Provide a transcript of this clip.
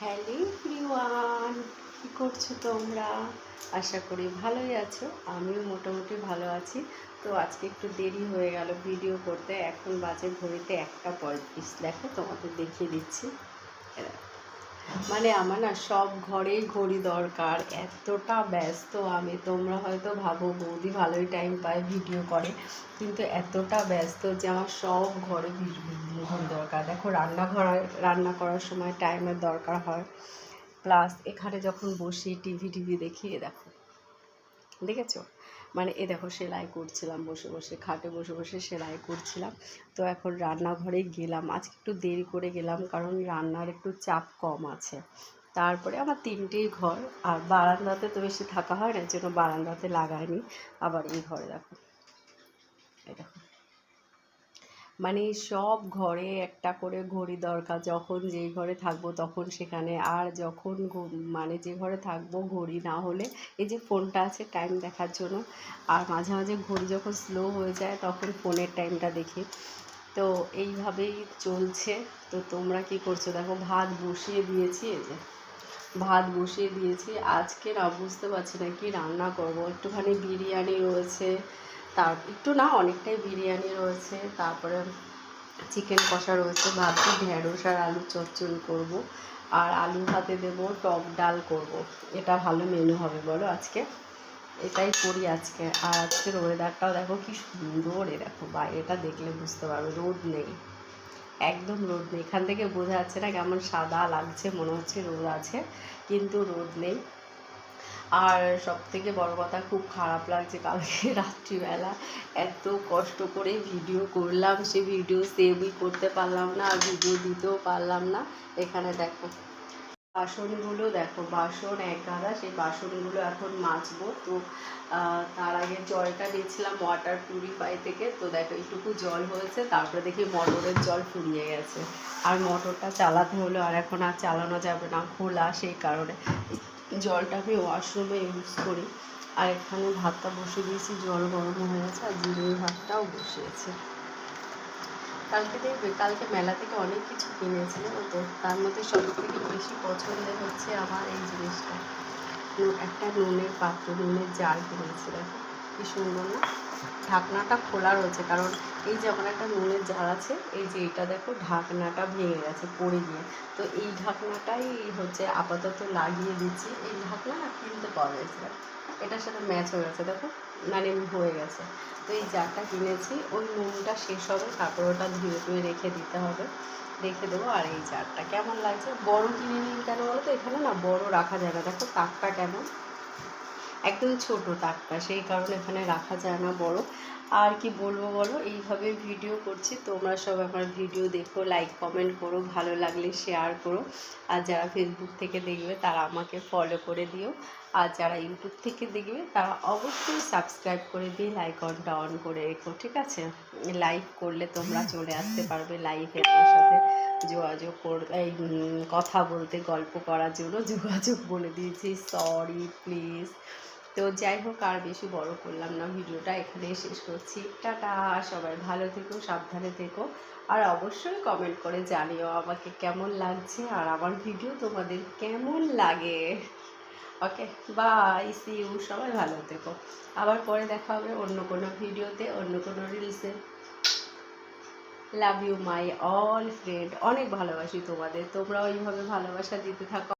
Hello everyone, কী করছ তোমরা? আশা করি ভালোই আছো। আমিও মোটামুটি ভালো আছি। তো আজকে একটু দেরি হয়ে গেল ভিডিও করতে। এখন বাজে ঘড়িতে একটা পঁয়ত্রিশ। দেখো তোমাদের দেখিয়ে দিচ্ছি। মানে আমার না সব ঘরেই ঘড়ি দরকার, এতটা ব্যস্ত আমি। তোমরা হয়তো ভাবো, বৌদি ভালোই টাইম পায় ভিডিও করে, কিন্তু এতটা ব্যস্ত যে আমার সব ঘরে ঘড়ি দরকার। দেখো, রান্নাঘর, রান্না করার সময় টাইমের দরকার হয়। প্লাস এখানে যখন বসি টিভি টিভি দেখি দেখো। দেখেছ? মানে এ দেখো সেলাই করছিলাম, বসে বসে, খাটে বসে বসে সেলাই করছিলাম। তো এখন রান্নাঘরে গেলাম। আজকে একটু দেরি করে গেলাম কারণ রান্নার একটু চাপ কম আছে। তারপরে আমার তিনটেই ঘর, আর বারান্দাতে তো বেশি থাকা হয় না জন্য বারান্দাতে লাগাইনি। আবার এই ঘরে দেখো এই দেখো মানে সব ঘরে একটা করে ঘড়ি দরকার। যখন যেই ঘরে থাকব তখন সেখানে। আর যখন মানে যে ঘরে থাকব ঘড়ি না হলে, এই যে ফোনটা আছে টাইম দেখার জন্য। আর মাঝে মাঝে ঘড়ি যখন স্লো হয়ে যায় তখন ফোনের টাইমটা দেখি। তো এইভাবেই চলছে। তো তোমরা কি করছ? দেখো, ভাত বসিয়ে দিয়েছি, এই যে। ভাত বসিয়ে দিয়েছি। আজকে না বুঝতে পারছি না কি রান্না করব। একটুখানি বিরিয়ানি রয়েছে তার একটু না অনেকটাই বিরিয়ানি রয়েছে, তারপরে চিকেন কষা রয়েছে, ভাবছি ঢেঁড়স আর আলু চচ্চড়ি করব। আর আলু ভাতে দেবো টক ডাল করব। এটা ভালো মেনু হবে, বলো আজকে? এটাই করি আজকে। আর আজকের ওয়েদারটাও দেখো কি সুন্দর এ দেখো বাইরেটা দেখলে বুঝতে পারবে, রোদ নেই। একদম রোদ নেই। এখান থেকে বোঝা যাচ্ছে না কেমন সাদা লাগছে, মনে হচ্ছে রোদ আছে, কিন্তু রোদ নেই। আর সব থেকে বড় কথা, খুব খারাপ লাগছে কালকে রাত্রিবেলা। এত কষ্ট করে ভিডিও করলাম, সে ভিডিও সেভই করতে পারলাম না, আর ভিডিও দিতেও পারলাম না। এখানে দেখো, বাসনগুলো দেখো, বাসন এক গাদা, সেই বাসনগুলো এখন মাজবো। তো তার আগে জলটা নিয়েছিলাম ওয়াটার পিউরিফাই থেকে। তো দেখো, এইটুকু জল হয়েছে, তারপরে দেখি মোটরের জল ফুরিয়ে গেছে। আর মোটরটা চালাতে হলো, আর এখন আর চালানো যাবে না, খোলা, সেই কারণে। জলটা আমি ওয়াশরুমে ইউজ করি। আর এখানে ভাতটা বসিয়ে দিয়েছি, জল গরম হয়ে গেছে আর জিরে ভাতটাও বসিয়েছি। কালকে দেখবে, কালকে মেলা থেকে অনেক কিছু কিনেছিলাম, তো তার মধ্যে সব থেকে বেশি পছন্দের হচ্ছে আমার এই জিনিসটা। একটা নুনের পাত্র, নুনের জার কিনেছি, দেখো। কি সুন্দর না? ঢাকনাটা খোলা রয়েছে, কারণ এই যে একটা নুনের জার আছে, এই যে এটা দেখো ঢাকনাটা ভেঙে গেছে, পড়ে গিয়ে। তো এই ঢাকনাটাই হচ্ছে আপাতত লাগিয়ে দিচ্ছি। এই ঢাকনা না কিনতে পাওয়া গেছে এটার সাথে ম্যাচ হয়ে গেছে, দেখো মানে হয়ে গেছে। তো এই জারটা কিনেছি, ওই নুনটা শেষ হবে, তারপর ওটা ধুয়ে ধুয়ে রেখে দিতে হবে। রেখে দেবো, আর এই জারটা। কেমন লাগছে? বড় কিনে নিন কেন বলো তো? এখানে না বড় রাখা যায় না। দেখো তাকটা কেমন? একদম ছোট তাকটা সেই কারণে এখানে রাখা যায় না বড়। আর কি বলব বলো, এইভাবে ভিডিও করছি, তোমরা সব আমার ভিডিও দেখো লাইক কমেন্ট করো, ভালো লাগলে শেয়ার করো। আর যারা ফেসবুক থেকে দেখবে, তারা আমাকে ফলো করে দিও। আর যারা ইউটিউব থেকে দেখবে, তারা অবশ্যই সাবস্ক্রাইব করে দিয়ে লাইকনটা অন করে রেখো, ঠিক আছে? লাইভ করলে তোমরা চলে আসতে পারবে লাইভে আমার সাথে। যোগাযোগ কর, এই কথা বলতে, গল্প করার জন্য যোগাযোগ বলে দিয়েছি। সরি প্লিজ তো যাই হোক, আর বেশি বড় করলাম না, ভিডিওটা এখানে শেষ করছি। টাটা, সবাই ভালো থেকো, সাবধানে থেকো। আর অবশ্যই কমেন্ট করে জানিও আমাকে কেমন লাগছে আর আমার ভিডিও তোমাদের কেমন লাগে। ওকে বাই সি ইউ সবাই ভালো থেকো। আবার পরে দেখা হবে অন্য কোনো ভিডিওতে, অন্য কোনো রিলসে love you my all friend অনেক ভালোবাসি তোমাদের তোমরা ওইভাবে ভালোবাসা দিতে থাকো।